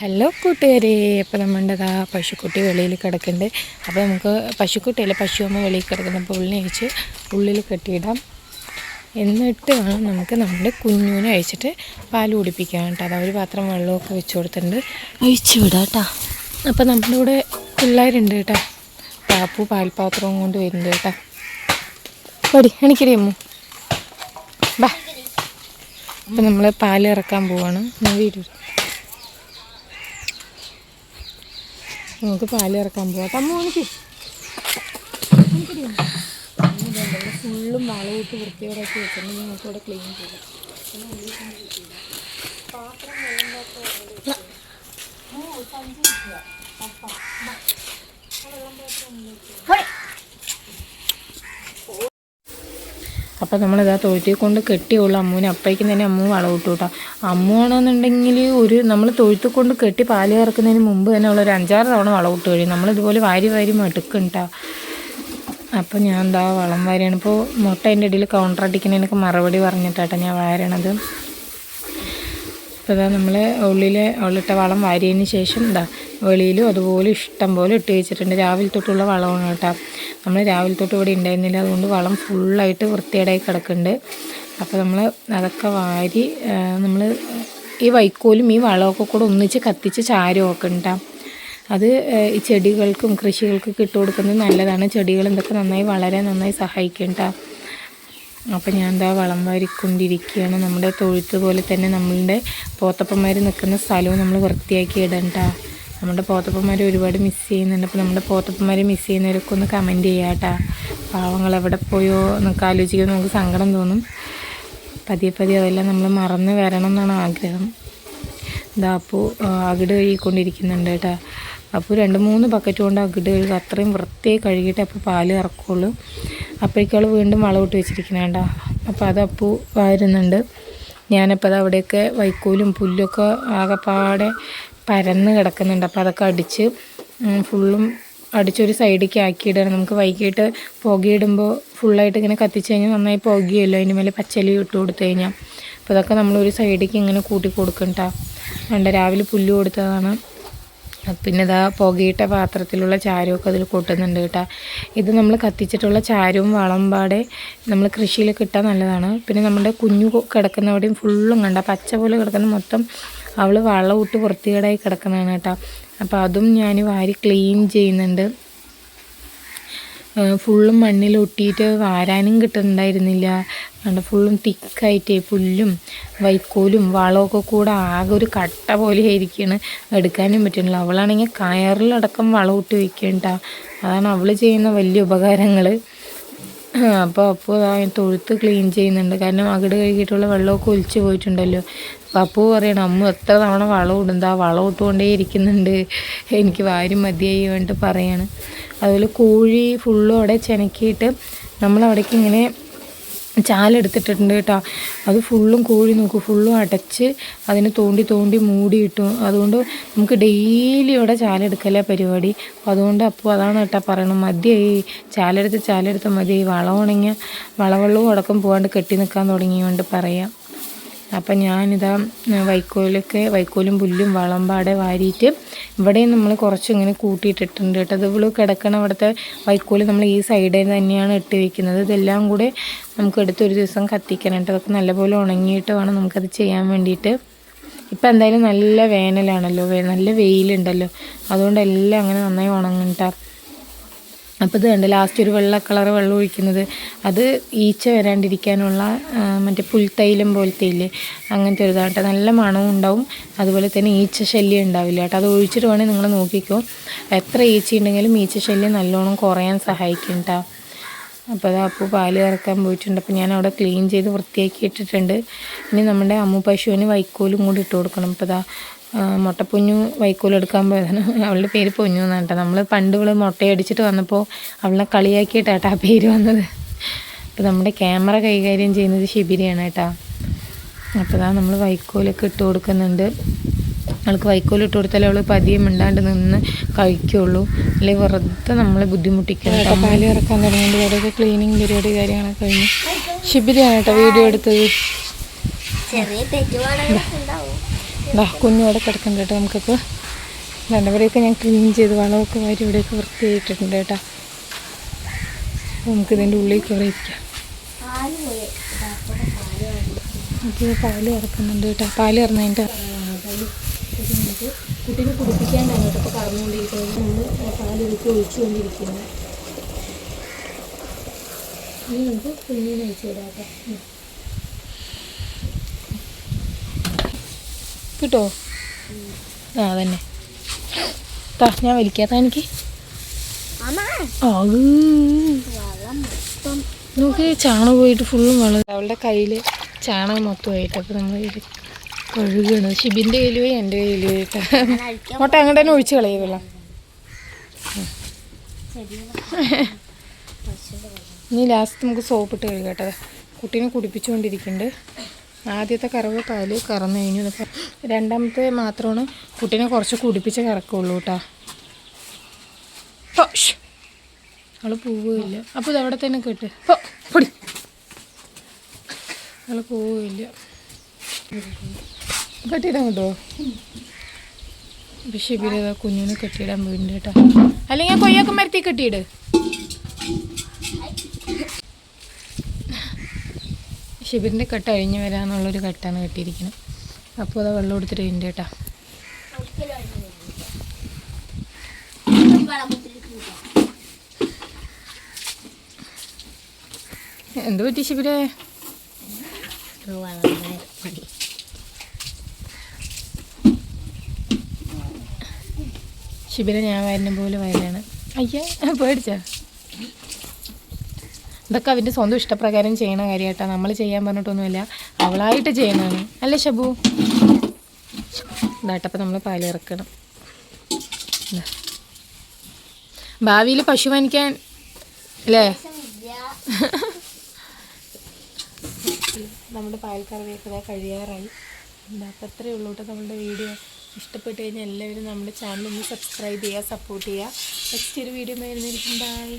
Hello കൂട്ടുകാരെ അപ്പോൾ നമ്മുടെ ആ പശുക്കുട്ടി വെളിയിൽ കിടക്കുന്നുണ്ട് അപ്പോൾ നമുക്ക് പശുക്കുട്ടിയല്ല പശു അമ്മ വെളിയിൽ കിടക്കുന്നത് അപ്പോൾ ഉള്ളിനെ അഴിച്ച് ഉള്ളിൽ കെട്ടിയിടാം. എന്നിട്ട് വേണം നമുക്ക് നമ്മുടെ കുഞ്ഞുവിനെ അഴിച്ചിട്ട് പാൽ കുടിപ്പിക്കാൻ കേട്ടോ. അതാ ഒരു പാത്രം വെള്ളമൊക്കെ വെച്ച് കൊടുത്തിട്ടുണ്ട്. അഴിച്ചു വിടാം കേട്ടോ. അപ്പോൾ നമ്മുടെ കൂടെ പിള്ളേരുണ്ട് കേട്ടോ. പാപ്പു പാൽപാത്രവും കൊണ്ട് വരുന്നുണ്ട് കേട്ടോ. പടി എനിക്കറിയാമോ ബാ. അപ്പോൾ നമ്മൾ പാൽ ഇറക്കാൻ പോവാണ്. വീട് നമുക്ക് പാൽ ഇറക്കാൻ പോവാം. തമ്മു എനിക്ക്. ഫുള്ളും വൃത്തിയോടെ ഒക്കെ നമുക്ക് ഇവിടെ ക്ലീൻ ചെയ്യാം. അപ്പം നമ്മളിതാ തൊഴുത്തിൽ കൊണ്ട് കെട്ടിയുള്ള. അമ്മൂനെ അപ്പയ്ക്കും തന്നെ അമ്മു വളവിട്ടു കേട്ടോ അമ്മുവാണെന്നുണ്ടെങ്കിൽ ഒരു നമ്മൾ തൊഴുത്തിൽ കൊണ്ട് കെട്ടി പാൽ കറക്കുന്നതിന് മുമ്പ് തന്നെ ഉള്ള ഒരു അഞ്ചാറ് തവണ വളവിട്ട് കഴിയും നമ്മളിതുപോലെ വാരി വാരി മടുക്കുണ്ടാ. അപ്പം ഞാൻ എന്താ വളം വാരിയാണ്. ഇപ്പോൾ മുട്ട അതിന്റെ ഇടയിൽ കൗണ്ടർ അടിക്കുന്നതിനൊക്കെ മറുപടി പറഞ്ഞിട്ടാട്ടോ ഞാൻ വാരണത്. ഇപ്പോൾ ഇതാ നമ്മൾ ഉള്ളിലെ ഉള്ളിട്ട വളം വാരിയതിന് ശേഷം എന്താ വെളിയിലും അതുപോലെ ഇഷ്ടം പോലെ ഇട്ട് വെച്ചിട്ടുണ്ട്. രാവിലെ തൊട്ടുള്ള വളമാണ് കേട്ടോ. നമ്മൾ രാവിലെ തൊട്ട് ഇവിടെ ഉണ്ടായിരുന്നില്ല. അതുകൊണ്ട് വളം ഫുള്ളായിട്ട് വൃത്തിയേടായി കിടക്കുന്നുണ്ട്. അപ്പോൾ നമ്മൾ അതൊക്കെ വാരി നമ്മൾ ഈ വൈക്കോലും ഈ വളമൊക്കെ കൂടെ ഒന്നിച്ച് കത്തിച്ച് ചാരമൊക്കെ ഉണ്ടാകും അത് ഈ ചെടികൾക്കും കൃഷികൾക്കും ഇട്ട് കൊടുക്കുന്നത് നല്ലതാണ്. ചെടികൾ എന്തൊക്കെ നന്നായി വളരെ നന്നായി സഹായിക്കണ്ട അപ്പോൾ അപ്പം ഞാൻ എന്താ വളം വാരിക്കൊണ്ടിരിക്കുകയാണ്. നമ്മുടെ തൊഴുത്ത് പോലെ തന്നെ നമ്മളുടെ പോത്തപ്പന്മാർ നിൽക്കുന്ന സ്ഥലവും നമ്മൾ വൃത്തിയാക്കി ഇടണ്ട നമ്മുടെ പോത്തപ്പന്മാരെ ഒരുപാട് മിസ് ചെയ്യുന്നുണ്ട്. അപ്പോൾ നമ്മുടെ പോത്തപ്പന്മാരെ മിസ് ചെയ്യുന്നവരൊക്കെ ഒന്ന് കമന്റ് ചെയ്യാം പാവങ്ങൾ എവിടെ പോയോ എന്നൊക്കെ ആലോചിക്കുമ്പോൾ നമുക്ക് സങ്കടം തോന്നും. പതിയെ പതിയെ അതെല്ലാം നമ്മൾ മറന്ന് വരണം എന്നാണ് ആഗ്രഹം. ഇതാ അപ്പോൾ അകിട് കഴുകിക്കൊണ്ടിരിക്കുന്നുണ്ട് കേട്ടോ അപ്പോൾ രണ്ട് മൂന്ന് ബക്കറ്റ് കൊണ്ട് അകിട് കഴുകുക അത്രയും വൃത്തിയായി കഴുകിയിട്ട് അപ്പോൾ പാൽ ഇറക്കുള്ളൂ. അപ്പോഴേക്കവൾ വീണ്ടും വളമിട്ട് വെച്ചിരിക്കണം കേട്ടോ അപ്പോൾ അത് അപ്പു വരുന്നുണ്ട്. ഞാനപ്പോൾ അത് അവിടെയൊക്കെ വൈക്കോലും പുല്ലൊക്കെ ആകെപ്പാടെ പരന്ന് കിടക്കുന്നുണ്ട്. അപ്പോൾ അതൊക്കെ അടിച്ച് ഫുള്ളും അടിച്ചൊരു സൈഡിലേക്ക് ആക്കിയിടണം നമുക്ക് വൈകിട്ട് പുകയിടുമ്പോൾ ഫുള്ളായിട്ട് ഇങ്ങനെ കത്തിച്ച് കഴിഞ്ഞാൽ നന്നായി പുകയല്ലോ അതിന് മേലെ പച്ചലി ഇട്ട് കൊടുത്തു കഴിഞ്ഞാൽ അപ്പോൾ അതൊക്കെ നമ്മളൊരു സൈഡിലേക്ക് ഇങ്ങനെ കൂട്ടി കൊടുക്കണ്ട രാവിലെ പുല്ല് കൊടുത്തതാണ്. പിന്നെ ഇതാ പുകയിട്ട പാത്രത്തിലുള്ള ചാരമൊക്കെ അതിൽ കൂട്ടുന്നുണ്ട് കേട്ടോ. ഇത് നമ്മൾ കത്തിച്ചിട്ടുള്ള ചാരവും വളം പാടെ നമ്മൾ കൃഷിയിൽ കിട്ടാൻ നല്ലതാണ്. പിന്നെ നമ്മുടെ കുഞ്ഞു കിടക്കുന്നവിടെയും ഫുള്ളും കണ്ട പച്ച പോലെ കിടക്കുന്ന മൊത്തം അവൾ വളം ഇട്ട് വൃത്തികേടായി കിടക്കുന്നതാണ് കേട്ടോ. അപ്പോൾ അതും ഞാൻ വാരി ക്ലീൻ ചെയ്യുന്നുണ്ട്. ഫുള്ളും മണ്ണിൽ ഒട്ടിയിട്ട് വാരാനും കിട്ടുന്നുണ്ടായിരുന്നില്ല. കണ്ട ഫുള്ളും തിക്കായിട്ടേ പുല്ലും വൈക്കോലും വളമൊക്കെ കൂടെ ആകെ ഒരു കട്ട പോലെ ആയിരിക്കുകയാണ് എടുക്കാനും പറ്റുന്നില്ല. അവളാണെങ്കിൽ കയറിലടക്കം വളം ഇട്ട് വയ്ക്കണ്ട അതാണ് അവൾ ചെയ്യുന്ന വലിയ ഉപകാരങ്ങൾ അപ്പോൾ അപ്പോൾ തൊഴുത്ത് ക്ലീൻ ചെയ്യുന്നുണ്ട്. കാരണം അകിട് കഴുകിയിട്ടുള്ള വെള്ളമൊക്കെ ഒലിച്ചു പോയിട്ടുണ്ടല്ലോ. അപ്പു പറയണം അമ്മ എത്ര തവണ വളം ഇടുന്നത്? ആ വളം ഇട്ടുകൊണ്ടേ ഇരിക്കുന്നുണ്ട്. എനിക്ക് വാരി മതിയായി വേണ്ടിട്ട് പറയാണ്. അതുപോലെ കോഴി ഫുള്ളും അവിടെ ചെനക്കിയിട്ട് നമ്മളവിടേക്ക് ഇങ്ങനെ ചാലെടുത്തിട്ടുണ്ട് കേട്ടോ. അത് ഫുള്ളും കോഴി നോക്കും. ഫുള്ളും അടച്ച് അതിനെ തോണ്ടി തോണ്ടി മൂടി ഇട്ടു. അതുകൊണ്ട് നമുക്ക് ഡെയിലി ഇവിടെ ചാലെടുക്കല പരിപാടി. അപ്പോൾ അതുകൊണ്ട് അപ്പോൾ അതാണ് കേട്ടോ പറയണം മതിയായി. ചാലെടുത്ത് ചാലെടുത്ത് മതിയായി. വളം ഉണങ്ങിയ വളവെള്ളവും അടക്കം പോകാണ്ട് കെട്ടി നിൽക്കാൻ തുടങ്ങിയോണ്ട് പറയാം. അപ്പം ഞാനിതാ വൈക്കോലൊക്കെ വൈക്കോലും പുല്ലും വളമ്പാടെ വാരിയിട്ട് ഇവിടെയും നമ്മൾ കുറച്ച് ഇങ്ങനെ കൂട്ടിയിട്ടിട്ടുണ്ട് കേട്ടോ. അത് ഇവൾ കിടക്കണ അവിടുത്തെ വൈക്കോൽ നമ്മൾ ഈ സൈഡിൽ തന്നെയാണ് ഇട്ട് വയ്ക്കുന്നത് ഇതെല്ലാം കൂടെ നമുക്ക് എടുത്തൊരു ദിവസം കത്തിക്കണം കേട്ടോ. അതൊക്കെ നല്ലപോലെ ഉണങ്ങിയിട്ട് വേണം നമുക്കത് ചെയ്യാൻ വേണ്ടിയിട്ട്. ഇപ്പം എന്തായാലും നല്ല വേനലാണല്ലോ. നല്ല വെയിലുണ്ടല്ലോ. അതുകൊണ്ട് എല്ലാം അങ്ങനെ നന്നായി ഉണങ്ങും അപ്പോൾ ഇത് കണ്ട് ലാസ്റ്റ് ഒരു വെള്ള കളർ വെള്ളം ഒഴിക്കുന്നത്. അത് ഈച്ച വരാണ്ടിരിക്കാനുള്ള മറ്റേ പുൽത്തൈലം പോലത്തെ ഇല്ലേ അങ്ങനത്തെ ഒരു ഇതാണ് കേട്ടോ. നല്ല മണവും ഉണ്ടാവും. അതുപോലെ തന്നെ ഈച്ച ശല്യം ഉണ്ടാവില്ല കേട്ടോ. അത് ഒഴിച്ചിട്ട് വേണമെങ്കിൽ നിങ്ങൾ നോക്കിക്കോ. എത്ര ഈച്ച ഉണ്ടെങ്കിലും ഈച്ച ശല്യം നല്ലോണം കുറയാൻ സഹായിക്കും കേട്ടോ. അപ്പോൾ അത് അപ്പോൾ പാൽ കറക്കാൻ പോയിട്ടുണ്ട്. അപ്പോൾ ഞാൻ അവിടെ ക്ലീൻ ചെയ്ത് വൃത്തിയാക്കി ഇട്ടിട്ടുണ്ട്. ഇനി നമ്മുടെ അമ്മു പശുവിന് വൈക്കോലും കൂടി ഇട്ട് കൊടുക്കണം. അപ്പോൾ അതാ മുട്ടപ്പൊഞ്ഞു വൈക്കോലെടുക്കാൻ പോയതാണ്. അവളുടെ പേര് പൊഞ്ഞു എന്നാണ് കേട്ടോ. നമ്മൾ പണ്ട് ഇവൾ മുട്ടയടിച്ചിട്ട് വന്നപ്പോൾ അവളെ കളിയാക്കിയിട്ടാട്ടോ ആ പേര് വന്നത്. അപ്പോൾ നമ്മുടെ ക്യാമറ കൈകാര്യം ചെയ്യുന്നത് ശിബിരിയാണ് കേട്ടോ. അപ്പോൾ അതാ നമ്മൾ വൈക്കോലൊക്കെ ഇട്ട് കൊടുക്കുന്നുണ്ട്. അവൾക്ക് വൈക്കോൽ ഇട്ട് കൊടുത്താലേ അവൾ പതിയെ മിണ്ടാണ്ട് നിന്ന് കഴിക്കുള്ളൂ. അല്ലെങ്കിൽ വെറുതെ നമ്മളെ ബുദ്ധിമുട്ടിക്കണം പാൽ ഇറക്കാൻ തുടങ്ങിയത് അവിടെയൊക്കെ ക്ലീനിങ് പരിപാടി കാര്യങ്ങളൊക്കെ കഴിഞ്ഞു ശിബിരിയാണ് കേട്ടോ വീഡിയോ എടുത്തത്. ചെറിയ തെറ്റുപാടുകളൊക്കെ ഉണ്ടാവും. ഇതാ കുഞ്ഞോടെ കിടക്കുന്നുണ്ട് കേട്ടോ. നമുക്കിപ്പോൾ രണ്ടുപേരെയൊക്കെ ഞാൻ ക്ലീൻ ചെയ്ത് വളമൊക്കെ വാരി ഇവിടെയൊക്കെ വൃത്തിയായിട്ടിട്ടുണ്ട് കേട്ടോ. അപ്പോൾ നമുക്ക് ഇതിന്റെ ഉള്ളിൽ കയറി ഇരിക്കാം. ഡാക്ടറുടെ പാൽ ഇറക്കുന്നുണ്ട് കേട്ടോ. പാൽ ഇറന്നതിന്റെ കുട്ടീനെ കുടിപ്പിക്കാനാണ് കേട്ടോ. ഇപ്പോൾ കറന്നുകൊണ്ടിരിക്കുന്നത്. നമ്മൾ പാൽ എടുത്ത് ഒഴിച്ചുകൊണ്ടിരിക്കുന്നത് ഇനി നമുക്ക് കുഞ്ഞിനെ അയച്ചു തരാം കേട്ടോ. കിട്ടോ? ആ അതന്നെ. താ ഞാൻ വലിക്കാത്ത എനിക്ക്. നമുക്ക് ചാണകം പോയിട്ട് ഫുള്ളും വെള്ളം. അവളുടെ കയ്യിൽ ചാണകം മൊത്തമായിട്ട്. അപ്പോൾ നമ്മൾ കഴുകണം. ഷിബിന്റെ കയ്യിൽ പോയി എന്റെ കയ്യിൽ പോയിട്ട്. മുട്ട അങ്ങോട്ട് അങ്ങനെ തന്നെ ഒഴിച്ച് കളയും വെള്ളം. ഇനി ലാസ്റ്റ് നമുക്ക് സോപ്പിട്ട് കഴുകട്ടെ കുട്ടീനെ കുടിപ്പിച്ചുകൊണ്ടിരിക്കുന്നുണ്ട് ആദ്യത്തെ കറവ് പാൽ കറന്നു കഴിഞ്ഞു. രണ്ടാമത്തെ മാത്രമാണ്. കുട്ടീനെ കുറച്ച് കുടിപ്പിച്ച് കറക്കുള്ളൂ കേട്ടോ. അവൾ പോവുകയില്ല. അപ്പോൾ ഇത് അവിടെ തന്നെ കേട്ട്? പൊടി. അവൾ പോവുകയില്ല. കെട്ടിയിടാൻ കിട്ടുമോ ഇവർ കുഞ്ഞിനെ കെട്ടിയിടാൻ പോയിട്ടുണ്ട് കേട്ടോ. അല്ലെങ്കിൽ കൊയ്യൊക്കെ മരത്തി കെട്ടിയിട്. ശിബിരിന്റെ കെട്ട് അഴിഞ്ഞു വരാന്നുള്ളൊരു കട്ടാണ് കെട്ടിയിരിക്കുന്നത് അപ്പോൾ അത് വെള്ളം എടുത്തിട്ട് ഇന്റെ കേട്ടാ. എന്ത് പറ്റി ശിബിരെ ശിബിര ഞാൻ വരുന്ന പോലെ വയലാണ് അയ്യ പേടിച്ച? ഇതൊക്കെ അവന്റെ സ്വന്തം ഇഷ്ടപ്രകാരം ചെയ്യണ കാര്യമായിട്ടാ നമ്മൾ ചെയ്യാൻ പറഞ്ഞിട്ടൊന്നുമില്ല. അവളായിട്ട് ചെയ്യണതാണ് അല്ലേ ഷബു? ഇതാട്ടപ്പം നമ്മൾ പാലിറക്കണം. ഭാവിയിൽ പശു വാങ്ങിക്കാൻ അല്ലേ? നമ്മുടെ പാൽക്കറവിയൊക്കെ കഴിയാറായി. അത്രയേ ഉള്ളൂ കേട്ടോ നമ്മുടെ വീഡിയോ. ഇഷ്ടപ്പെട്ട് കഴിഞ്ഞാൽ എല്ലാവരും നമ്മുടെ ചാനൽ ഒന്ന് സബ്സ്ക്രൈബ് ചെയ്യുക സപ്പോർട്ട് ചെയ്യുക. നെക്സ്റ്റ് ഒരു വീഡിയോ വരുന്നതായിരിക്കും. ബൈ